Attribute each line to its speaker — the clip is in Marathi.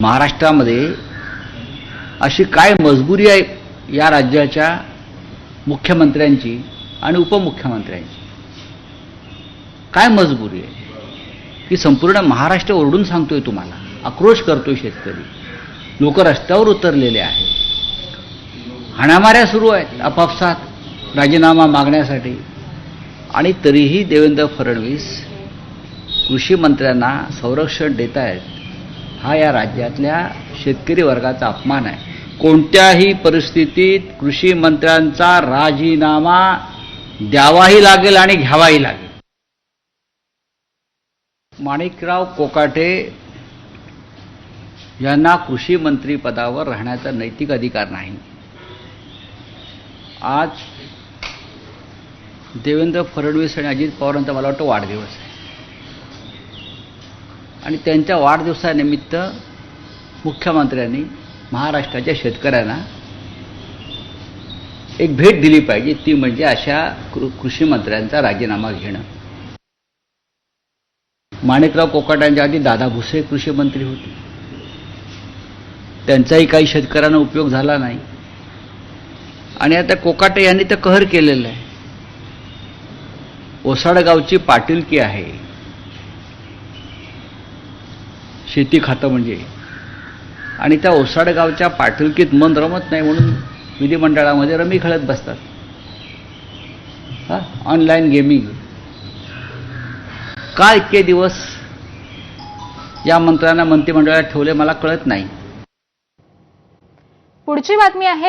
Speaker 1: महाराष्ट्रामध्ये अशी काय मजबुरी आहे या राज्याच्या मुख्यमंत्र्यांची आणि उपमुख्यमंत्र्यांची? काय मजबुरी आहे? की संपूर्ण महाराष्ट्र ओरडून सांगतोय तुम्हाला. आक्रोश करतोय शेतकरी. लोक रस्त्यावर उतरलेले आहेत. हाणामाऱ्या सुरू आहेत आपापसात राजीनामा मागण्यासाठी. आणि तरीही देवेंद्र फडणवीस कृषी मंत्र्यांना संरक्षण देत आहेत हा या राज्यातल्या शेतकरी वर्गाचा अपमान आहे. कोणत्याही परिस्थितीत कृषी मंत्र्यांचा राजीनामा द्यावाही लागेल आणि घ्यावाही लागेल. माणिकराव कोकाटे यांना कृषी मंत्री पदावर राहण्याचा नैतिक अधिकार नाही. आज देवेंद्र फडणवीस आणि अजित पवारांचा मला वाटतं वाढदिवस आहे. आणि त्यांच्या वाढदिवसानिमित्त मुख्यमंत्र्यांनी महाराष्ट्राच्या शेतकऱ्यांना एक भेट दिली पाहिजे. ती म्हणजे अशा कृषी मंत्र्यांचा राजीनामा घेणं. माणिकराव कोकाटांच्या आधी दादा भुसे कृषी मंत्री होते. त्यांचाही काही शेतकऱ्यांना उपयोग झाला नाही. आणि आता कोकाटे यांनी तर कहर केलेलं आहे. ओसाडगावची पाटीलकी आहे? शेती खातं म्हणजे. आणि त्या ओसाडगावच्या पाटीलकीत मन रमत नाही म्हणून विधिमंडळामध्ये रमी खेळत बसतात. हा? ऑनलाईन गेमिंग का इतके दिवस या मंत्र्यांना मंत्रिमंडळात ठेवले मला कळत नाही.
Speaker 2: पुढची बातमी आहे